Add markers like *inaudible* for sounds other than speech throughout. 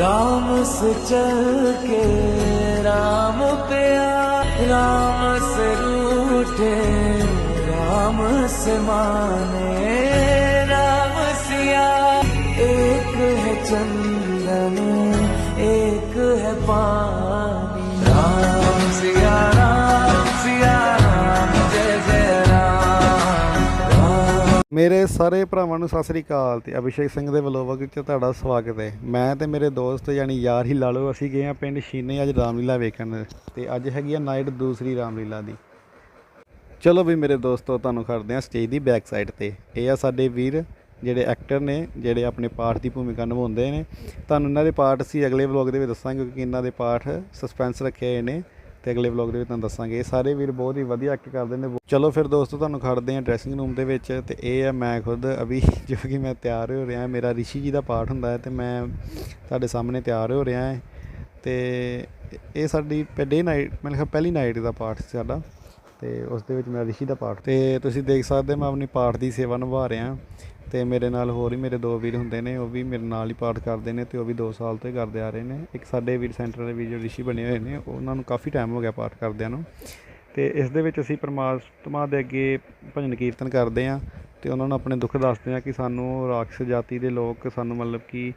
राम से चल के राम पे आ राम से रूठे राम से माने राम सिया एक है चंदन एक है पानी ਮੇਰੇ ਸਾਰੇ ਭਰਾਵਾਂ ਨੂੰ ਸਤਿ ਸ੍ਰੀ ਅਕਾਲ ਤੇ ਅਭਿਸ਼ੇਕ ਸਿੰਘ ਦੇ ਵਲੋਗ ਵਿੱਚ ਤੁਹਾਡਾ ਸਵਾਗਤ ਹੈ। ਮੈਂ ਤੇ ਮੇਰੇ ਦੋਸਤ ਯਾਨੀ ਯਾਰ ਹੀ ਲਾ ਲਓ ਅਸੀਂ ਗਏ ਆ ਪਿੰਡ ਸ਼ੀਨੇ ਅੱਜ ਰਾਮਲੀਲਾ ਵੇਖਣ ਤੇ ਅੱਜ ਹੈਗੀ ਆ ਨਾਈਟ ਦੂਸਰੀ ਰਾਮਲੀਲਾ ਦੀ। ਚਲੋ ਵੀ ਮੇਰੇ ਦੋਸਤੋ, ਤੁਹਾਨੂੰ ਕਰਦੇ ਆ ਸਟੇਜ ਦੀ ਬੈਕ ਸਾਈਡ ਤੇ। ਇਹ ਆ ਸਾਡੇ ਵੀਰ, ਜਿਹੜੇ ਐਕਟਰ ਨੇ, ਜਿਹੜੇ ਆਪਣੇ ਪਾਠ ਦੀ ਭੂਮਿਕਾ ਨਿਭਾਉਂਦੇ ਨੇ। ਤੁਹਾਨੂੰ ਇਹਨਾਂ ਦੇ ਪਾਠ ਸੀ ਅਗਲੇ ਵਲੌਗ ਦੇ ਵਿੱਚ ਦੱਸਾਂਗੇ ਕਿਉਂਕਿ ਇਹਨਾਂ ਦੇ ਪਾਠ ਸਸਪੈਂਸ ਰੱਖੇ ਹੋਏ ਨੇ। ਤੇ ਅਗਲੇ ਵਲੌਗ ਦੇ ਵਿੱਚ ਤੁਹਾਨੂੰ ਦੱਸਾਂਗੇ। ਇਹ ਸਾਰੇ ਵੀਰ ਬਹੁਤ ਹੀ ਵਧੀਆ ਐਕਟ ਕਰਦੇ ਨੇ। ਚਲੋ ਫਿਰ ਦੋਸਤੋ, ਤੁਹਾਨੂੰ ਖੜਦੇ ਆ ਡਰੈਸਿੰਗ ਰੂਮ ਦੇ ਵਿੱਚ ਤੇ ਇਹ ਹੈ ਮੈਂ ਖੁਦ ਅਭੀ, *laughs* ਜੋ ਕਿ ਮੈਂ ਤਿਆਰ ਹੋ ਰਿਹਾ ਮੇਰਾ ਰਿਸ਼ੀ ਜੀ ਦਾ ਪਾਠ ਹੁੰਦਾ ਹੈ ਤੇ ਮੈਂ ਤੁਹਾਡੇ ਸਾਹਮਣੇ ਤਿਆਰ ਹੋ ਰਿਹਾ ਹੈ। ਤੇ ਇਹ ਸਾਡੀ ਡੇ ਨਾਈਟ ਮੈਨੂੰ ਖਿਆਲ ਪਹਿਲੀ ਨਾਈਟ ਦਾ ਪਾਠ ਸੀ ਸਾਡਾ। ਤੇ ਉਸ ਦੇ ਵਿੱਚ ਮੈਂ ਰਿਸ਼ੀ ਦਾ ਪਾਠ ਤੇ ਤੁਸੀਂ ਦੇਖ ਸਕਦੇ ਮੈਂ ਆਪਣੀ ਪਾਠ ਦੀ ਸੇਵਾ ਨਿਭਾ ਰਿਹਾ ਤੇ ਮੇਰੇ ਨਾਲ ਹੋਰ ਵੀ ਮੇਰੇ ਦੋ ਵੀਰ ਹੁੰਦੇ ਨੇ, ਉਹ ਵੀ ਮੇਰੇ ਨਾਲ ਹੀ ਪਾਠ ਕਰਦੇ ਨੇ ਤੇ ਉਹ ਵੀ 2 ਸਾਲ ਤੋਂ ਹੀ ਕਰਦੇ ਆ ਰਹੇ ਨੇ। ਇੱਕ ਸਾਡੇ ਵੀਰ ਸੈਂਟਰ ਦੇ ਵੀਰ ਜੋ ਰਿਸ਼ੀ ਬਣੇ ਹੋਏ ਨੇ, ਉਹਨਾਂ ਨੂੰ ਕਾਫੀ ਟਾਈਮ ਹੋ ਗਿਆ ਪਾਠ ਕਰਦਿਆਂ ਨੂੰ। ਤੇ ਇਸ ਦੇ ਵਿੱਚ ਅਸੀਂ ਪਰਮਾਤਮਾ ਦੇ ਅੱਗੇ ਭਜਨ ਕੀਰਤਨ ਕਰਦੇ ਆ ਤੇ ਉਹਨਾਂ ਨੂੰ ਆਪਣੇ ਦੁੱਖ ਦੱਸਦੇ ਆ ਕਿ ਸਾਨੂੰ ਰਾਖਸ਼ ਜਾਤੀ ਦੇ ਲੋਕ ਸਾਨੂੰ ਮਤਲਬ ਕਿ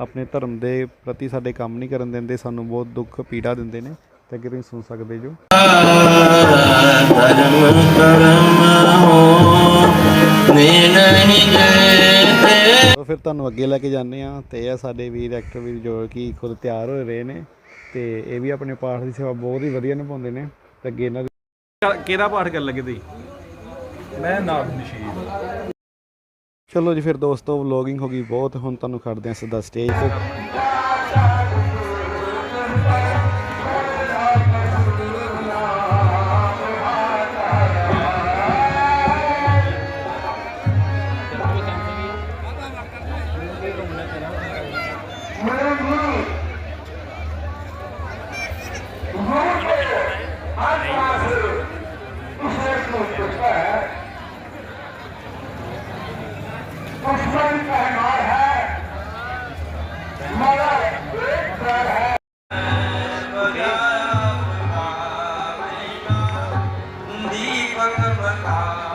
ਆਪਣੇ ਧਰਮ ਦੇ ਪ੍ਰਤੀ ਸਾਡੇ ਕੰਮ ਨਹੀਂ ਕਰਨ ਦਿੰਦੇ, ਸਾਨੂੰ ਬਹੁਤ ਦੁੱਖ ਪੀੜਾ ਦਿੰਦੇ ਨੇ। ਤੇ ਅੱਗੇ ਤੁਸੀਂ ਸੁਣ ਸਕਦੇ ਜੋ। ਫਿਰ ਤੁਹਾਨੂੰ ਅੱਗੇ ਲੈ ਕੇ ਜਾਂਦੇ ਆ ਤੇ ਇਹ ਸਾਡੇ ਵੀਰ ਐਕਟਰ ਵੀਰ ਜੋ ਕਿ ਖੁਦ ਤਿਆਰ ਹੋਏ ਰਹੇ ਨੇ ਤੇ ਇਹ ਵੀ ਆਪਣੇ ਪਾਠ ਦੀ ਸੇਵਾ ਬਹੁਤ ਹੀ ਵਧੀਆ ਨਿਭਾਉਂਦੇ ਨੇ ਤੇ ਅੱਗੇ ਇਹਨਾਂ ਦੇ ਕਿਹੜਾ ਪਾਠ ਕਰਨ ਲੱਗੇ ਤੁਸੀਂ? ਮੈਂ ਨਾਮ ਨਸ਼ੀਦ ਚਲੋ ਜੀ ਫਿਰ ਦੋਸਤੋ ਵਲੋਗਿੰਗ ਹੋ ਗਈ ਬਹੁਤ। ਹੁਣ ਤੁਹਾਨੂੰ ਖੜਦੇ ਆ ਸਿੱਧਾ ਸਟੇਜ ਤੇ। दुश्मन कहनार है मगर एक डर है भगवान